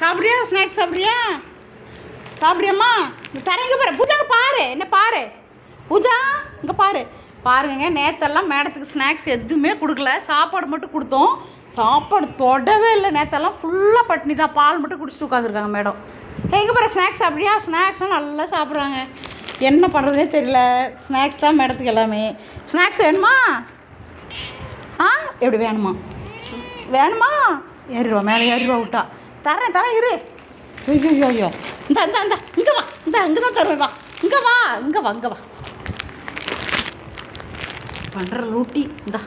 சாப்பிட்றியா? ஸ்நாக்ஸ் சாப்பிட்றியா? சாப்பிட்றியம்மா? இந்த தரங்க பாரு. பூஜா இங்க பாரு. என்ன பாரு? பூஜா இங்கே பாரு. பாருங்க நேத்தெல்லாம் மேடத்துக்கு ஸ்நாக்ஸ் எதுவுமே கொடுக்கல. சாப்பாடு மட்டும் கொடுத்தோம். சாப்பாடு தொடவே இல்லை. நேத்தெல்லாம் ஃபுல்லாக பட்னி தான். பால் மட்டும் குடிச்சிட்டு உட்காந்துருக்காங்க மேடம் எங்கே பாரு ஸ்நாக்ஸ் சாப்பிட்றியா? ஸ்நாக்ஸ்லாம் நல்லா சாப்பிட்றாங்க. என்ன பண்ணுறதுனே தெரியல. ஸ்நாக்ஸ் தான் மேடத்துக்கு எல்லாமே. ஸ்நாக்ஸ் வேணுமா? ஆ? எப்படி வேணுமா? வேணுமா? ஏறிடுவா. மேலே ஏறிடுவா விட்டா. தரேன் தரேன் இரு. ஐயோ ஐயோ ஐயோ இந்த இந்த இந்த. இங்கே வா இந்த இங்கே தான் தருவேன் வா. இங்கே வா இங்கே வா இங்கே வா. பண்ணுற லூட்டி இந்த.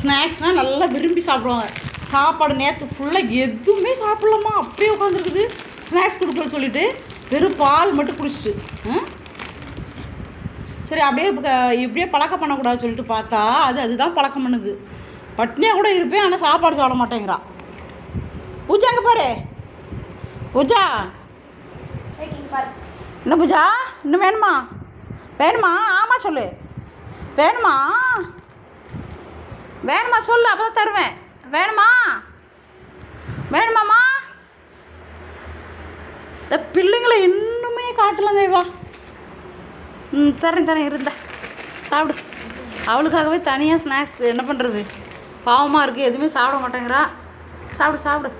ஸ்நாக்ஸ்னால் நல்லா விரும்பி சாப்பிடுவாங்க. சாப்பாடு நேற்று ஃபுல்லாக எதுவுமே சாப்பிடலாமா அப்படியே உட்காந்துருக்குது ஸ்நாக்ஸ் கொடுக்கலன்னு சொல்லிட்டு வெறும் பால் மட்டும் குடிச்சிட்டு சரி அப்படியே இப்படியே பழக்கம் பண்ணக்கூடாதுன்னு சொல்லிட்டு பார்த்தா அது அதுதான் பழக்கம் பண்ணுது. பட்னியாக கூட இருப்பேன் ஆனால் சாப்பாடு சாப்பிட மாட்டேங்கிறான் பூஜா அங்கே பாரு பூஜா. என்ன பூஜா? இன்னும் வேணுமா? வேணுமா? ஆமாம் சொல்லு. வேணுமா? வேணுமா சொல்லு அப்போ தான் தருவேன். வேணுமா? வேணுமாம்மா? இந்த பிள்ளைங்களை இன்னுமே காட்டலங்க இவா. ம் தரேன் தரேன் இருந்த. சாப்பிடு. அவளுக்காகவே தனியாக ஸ்நாக்ஸ் என்ன பண்ணுறது பாவமாக இருக்குது எதுவுமே சாப்பிட மாட்டேங்கிறா. சாப்பிடு சாப்பிடு.